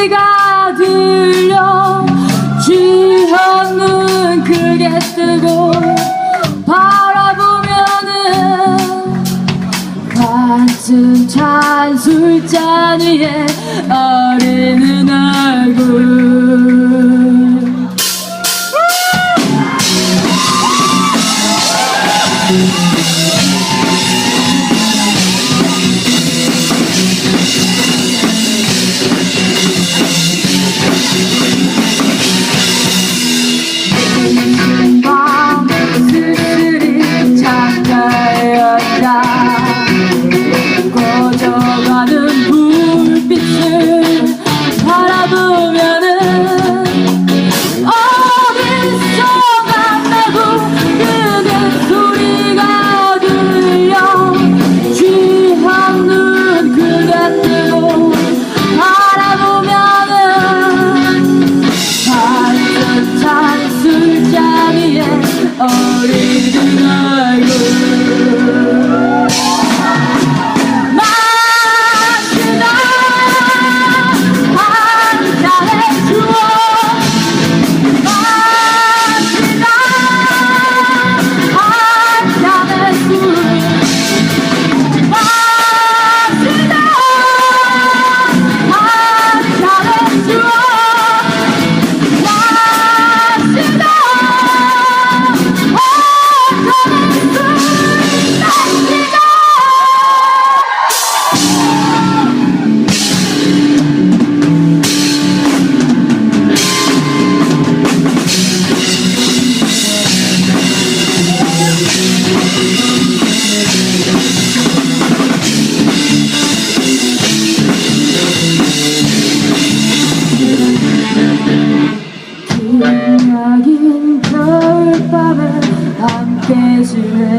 소리가 들려. 지한 눈 크게 뜨고 바라보면은 가슴 찬 술잔 위에 어리는 얼굴. 함께 지내